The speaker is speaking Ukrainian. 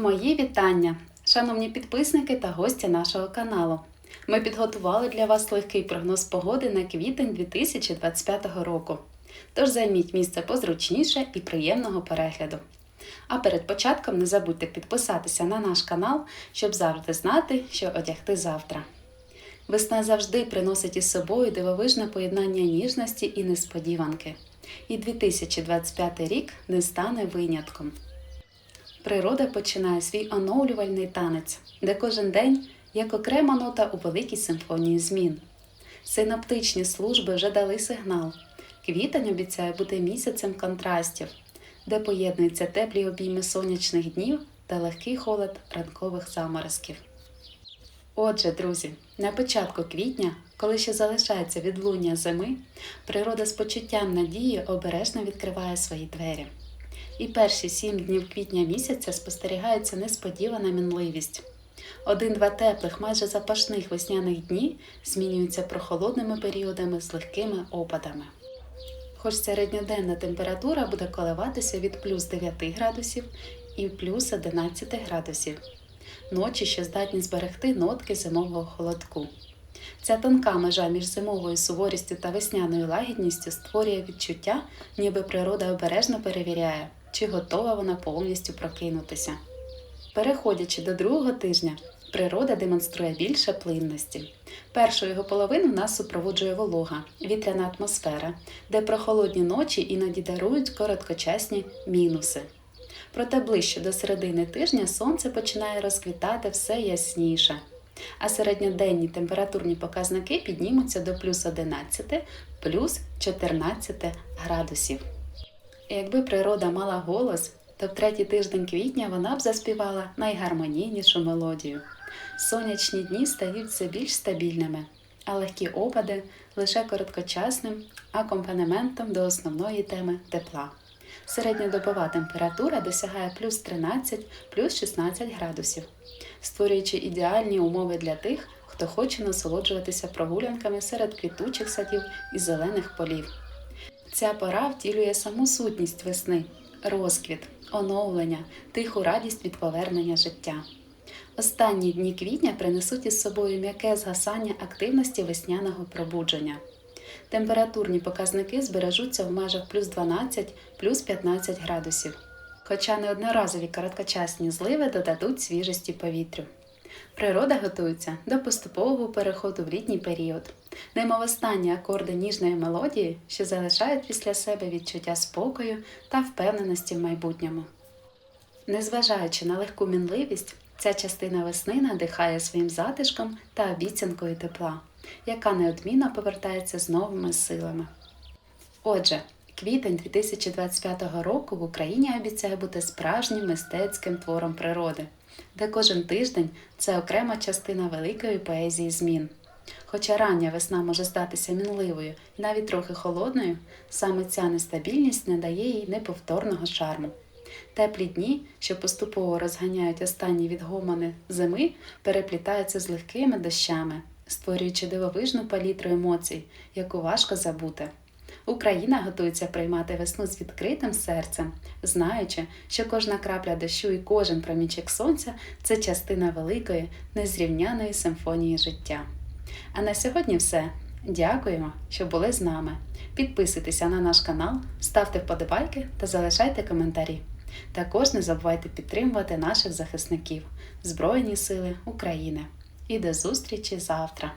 Мої вітання, шановні підписники та гості нашого каналу. Ми підготували для вас легкий прогноз погоди на квітень 2025 року. Тож займіть місце позручніше і приємного перегляду. А перед початком не забудьте підписатися на наш канал, щоб завжди знати, що одягти завтра. Весна завжди приносить із собою дивовижне поєднання ніжності і несподіванки. І 2025 рік не стане винятком. Природа починає свій оновлювальний танець, де кожен день як окрема нота у великій симфонії змін. Синаптичні служби вже дали сигнал. Квітень обіцяє бути місяцем контрастів, де поєднуються теплі обійми сонячних днів та легкий холод ранкових заморозків. Отже, друзі, на початку квітня, коли ще залишається відлуння зими, природа з почуттям надії обережно відкриває свої двері. І перші сім днів квітня місяця спостерігається несподівана мінливість. Один-два теплих, майже запашних весняних дні змінюються прохолодними періодами з легкими опадами. Хоч середньоденна температура буде коливатися від плюс 9 градусів і плюс 11 градусів, ночі ще здатні зберегти нотки зимового холодку. Ця тонка межа між зимовою суворістю та весняною лагідністю створює відчуття, ніби природа обережно перевіряє, чи готова вона повністю прокинутися. Переходячи до другого тижня, природа демонструє більше плинності. Першу його половину нас супроводжує волога, вітряна атмосфера, де прохолодні ночі іноді дарують короткочасні мінуси. Проте ближче до середини тижня сонце починає розквітати все ясніше, а середньоденні температурні показники піднімуться до плюс 11, плюс 14 градусів. Якби природа мала голос, то в третій тиждень квітня вона б заспівала найгармонійнішу мелодію. Сонячні дні стають все більш стабільними, а легкі опади лише короткочасним акомпанементом до основної теми тепла. Середньодобова температура досягає плюс 13, плюс 16 градусів, створюючи ідеальні умови для тих, хто хоче насолоджуватися прогулянками серед квітучих садів і зелених полів. Ця пора втілює саму сутність весни, розквіт, оновлення, тиху радість від повернення життя. Останні дні квітня принесуть із собою м'яке згасання активності весняного пробудження. Температурні показники збережуться в межах плюс 12, плюс 15 градусів. Хоча неодноразові короткочасні зливи додадуть свіжості повітрю. Природа готується до поступового переходу в літній період. Немов останні акорди ніжної мелодії, що залишають після себе відчуття спокою та впевненості в майбутньому. Незважаючи на легку мінливість, ця частина весни надихає своїм затишком та обіцянкою тепла, яка неодмінно повертається з новими силами. Отже, квітень 2025 року в Україні обіцяє бути справжнім мистецьким твором природи, де кожен тиждень це окрема частина великої поезії змін. Хоча рання весна може здатися мінливою і навіть трохи холодною, саме ця нестабільність не дає їй неповторного шарму. Теплі дні, що поступово розганяють останні відгомони зими, переплітаються з легкими дощами, створюючи дивовижну палітру емоцій, яку важко забути. Україна готується приймати весну з відкритим серцем, знаючи, що кожна крапля дощу і кожен промінчик сонця це частина великої, незрівняної симфонії життя. А на сьогодні все. Дякуємо, що були з нами. Підписуйтеся на наш канал, ставте вподобайки та залишайте коментарі. Також не забувайте підтримувати наших захисників Збройні Сили України. І до зустрічі завтра!